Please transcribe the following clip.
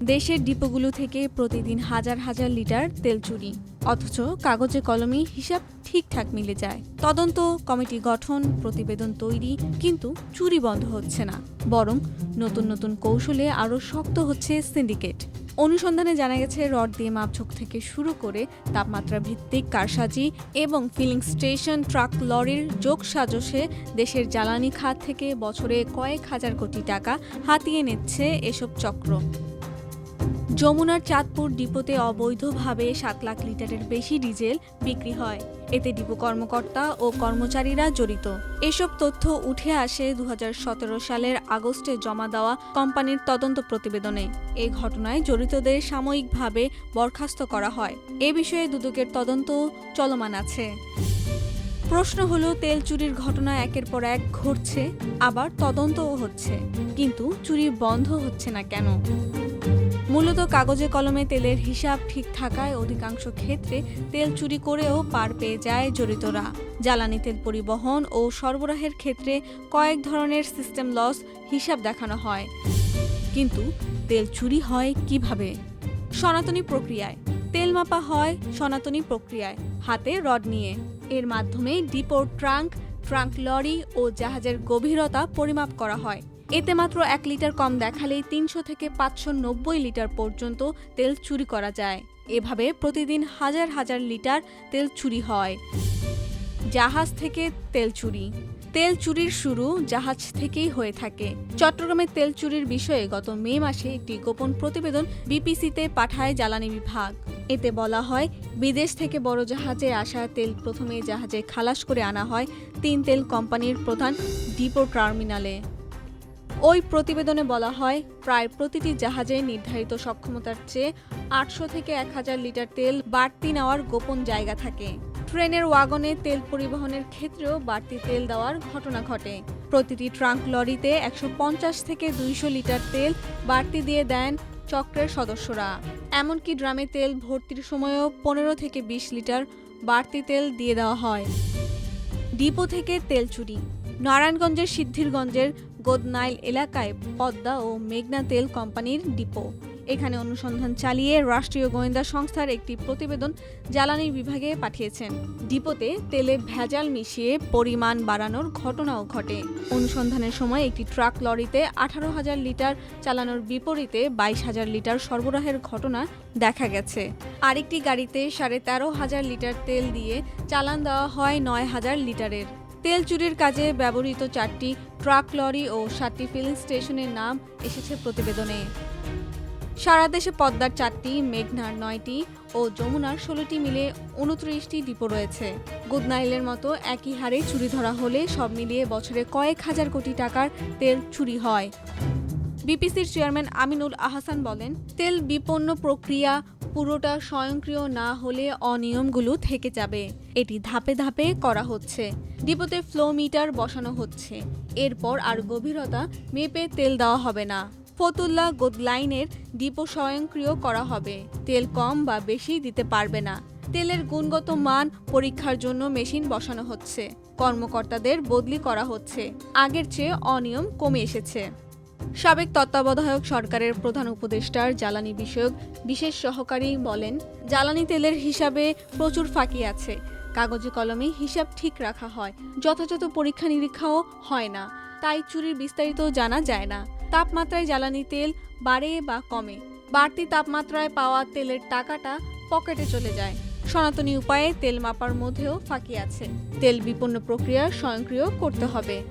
দেশের ডিপোগুলো থেকে প্রতিদিন হাজার হাজার লিটার তেল চুরি। অথচ কাগজে কলমে হিসাব ঠিকঠাক মিলে যায়। তদন্ত, কমিটি গঠন, প্রতিবেদন তৈরি, কিন্তু চুরি বন্ধ হচ্ছে না। বরং নতুন নতুন কৌশলে আরও শক্ত হচ্ছে সিন্ডিকেট। অনুসন্ধানে জানা গেছে, রড দিয়ে মাপঝোঁক থেকে শুরু করে তাপমাত্রা ভিত্তিক কারসাজি এবং ফিলিং স্টেশন ট্রাক লরির যোগ সাজসে দেশের জ্বালানি খাত থেকে বছরে কয়েক হাজার কোটি টাকা হাতিয়ে নিচ্ছে এসব চক্র। যমুনার চাঁদপুর ডিপোতে অবৈধভাবে সাত লাখ লিটারের বেশি ডিজেল বিক্রি হয়। এতে ডিপো কর্মকর্তা ও কর্মচারীরা জড়িত। এসব তথ্য উঠে আসে দু হাজার সতেরো সালের আগস্টে জমা দেওয়া কোম্পানির তদন্ত প্রতিবেদনে। এই ঘটনায় জড়িতদের সাময়িকভাবে বরখাস্ত করা হয়। এ বিষয়ে দুদকের তদন্ত চলমান আছে। প্রশ্ন হলো, তেল চুরির ঘটনা একের পর এক ঘটছে, আবার তদন্তও হচ্ছে। কিন্তু চুরি বন্ধ হচ্ছে না কেন? মূলত কাগজে কলমে তেলের হিসাব ঠিক থাকায় অধিকাংশ ক্ষেত্রে তেল চুরি করেও পার পেয়ে যায় জড়িতরা। জ্বালানি তেল পরিবহন ও সরবরাহের ক্ষেত্রে কয়েক ধরনের সিস্টেম লস হিসাব দেখানো হয়। কিন্তু তেল চুরি হয় কীভাবে? সনাতনী প্রক্রিয়ায়। তেল মাপা হয় সনাতনী প্রক্রিয়ায়, হাতে রড নিয়ে। এর মাধ্যমে ডিপোর ট্রাঙ্ক ট্রাঙ্ক লরি ও জাহাজের গভীরতা পরিমাপ করা হয়। এতে মাত্র এক লিটার কম দেখালেই তিনশো থেকে পাঁচশো নব্বই লিটার পর্যন্ত তেল চুরি করা যায়। এভাবে প্রতিদিন হাজার হাজার লিটার তেল চুরি হয়। জাহাজ থেকে তেল চুরি। তেল চুরির শুরু জাহাজ থেকেই হয়ে থাকে। চট্টগ্রামে তেল চুরির বিষয়ে গত মে মাসে একটি গোপন প্রতিবেদন বিপিসিতে পাঠায় জ্বালানি বিভাগ। এতে বলা হয়, বিদেশ থেকে বড় জাহাজে আসা তেল প্রথমে জাহাজে খালাস করে আনা হয় তিন তেল কোম্পানির প্রধান ডিপো টার্মিনালে। ওই প্রতিবেদনে বলা হয়, প্রায় প্রতিটি জাহাজে নির্ধারিত সক্ষমতার চেয়ে আটশো থেকে এক হাজার লিটার তেল বাড়তি নেওয়ার গোপন জায়গা থাকে। ট্রেনের ওয়াগনে তেল পরিবহনের ক্ষেত্রেও বাড়তি তেল দেওয়ার ঘটনা ঘটে। প্রতিটি ট্রাঙ্ক লরিতে একশো পঞ্চাশ থেকে দুইশো লিটার তেল বাড়তি দিয়ে দেন চক্রের সদস্যরা। এমনকি ড্রামে তেল ভর্তির সময়ও পনেরো থেকে বিশ লিটার বাড়তি তেল দিয়ে দেওয়া হয়। ডিপো থেকে তেল চুরি। নারায়ণগঞ্জের সিদ্ধিরগঞ্জের গোদনাইল এলাকায় পদ্মা ও মেঘনা তেল কোম্পানির ডিপো। এখানে অনুসন্ধান চালিয়ে রাষ্ট্রীয় গোয়েন্দা সংস্থার একটি প্রতিবেদন জ্বালানি বিভাগে পাঠিয়েছেন। ডিপোতে তেলে ভেজাল মিশিয়ে পরিমাণ বাড়ানোর ঘটনাও ঘটে। অনুসন্ধানের সময় একটি ট্রাক লরিতে আঠারো হাজার লিটার, চালানোর বিপরীতে বাইশ হাজার লিটার সরবরাহের ঘটনা দেখা গেছে। আরেকটি গাড়িতে সাড়ে তেরো হাজার লিটার তেল দিয়ে চালান দেওয়া হয় নয় হাজার লিটারের। তেল চুরির কাজে ব্যবহৃত চারটি ট্রাক লরি ও সাতটি ফিলিং স্টেশনের নাম এসেছে প্রতিবেদনে। সারা দেশে পদ্মার চারটি, মেঘনার নয়টি ও যমুনার ষোলোটি মিলে উনত্রিশটি ডিপো রয়েছে। গুদনাইলের মতো একই হারে চুরি ধরা হলে সব মিলিয়ে বছরে কয়েক হাজার কোটি টাকার তেল চুরি হয়। বিপিসির চেয়ারম্যান আমিনুল আহসান বলেন, তেল বিপন্ন প্রক্রিয়া পুরোটা স্বয়ংক্রিয় না হলে অনিয়মগুলো থেকে যাবে। এটি ধাপে ধাপে করা হচ্ছে। ডিপোতে ফ্লো মিটার বসানো হচ্ছে। এরপর আর গভীরতা মেপে তেল দেওয়া হবে না। ফতুল্লা গোদলাইনের ডিপো স্বয়ংক্রিয় করা হবে। তেল কম বা বেশি দিতে পারবে না। তেলের গুণগত মান পরীক্ষার জন্য মেশিন বসানো হচ্ছে। কর্মকর্তাদের বদলি করা হচ্ছে। আগের চেয়ে অনিয়ম কমে এসেছে। সাবেক তত্ত্বাবধায়ক সরকারের প্রধান উপদেষ্টার জ্বালানি বিষয়ক বিশেষ সহকারী বলেন, জ্বালানি তেলের হিসাবে প্রচুর ফাঁকি আছে। কাগজে কলমে হিসাব ঠিক রাখা হয়। যথাযথ পরীক্ষা নিরীক্ষাও হয় না। তাই চুরির বিস্তারিত জানা যায় না। তাপমাত্রায় জ্বালানি তেল বাড়ে বা কমে। বাড়তি তাপমাত্রায় পাওয়া তেলের টাকাটা পকেটে চলে যায়। সনাতনী উপায়ে তেল মাপার মধ্যেও ফাঁকি আছে। তেল বিপন্ন প্রক্রিয়া স্বয়ংক্রিয় করতে হবে।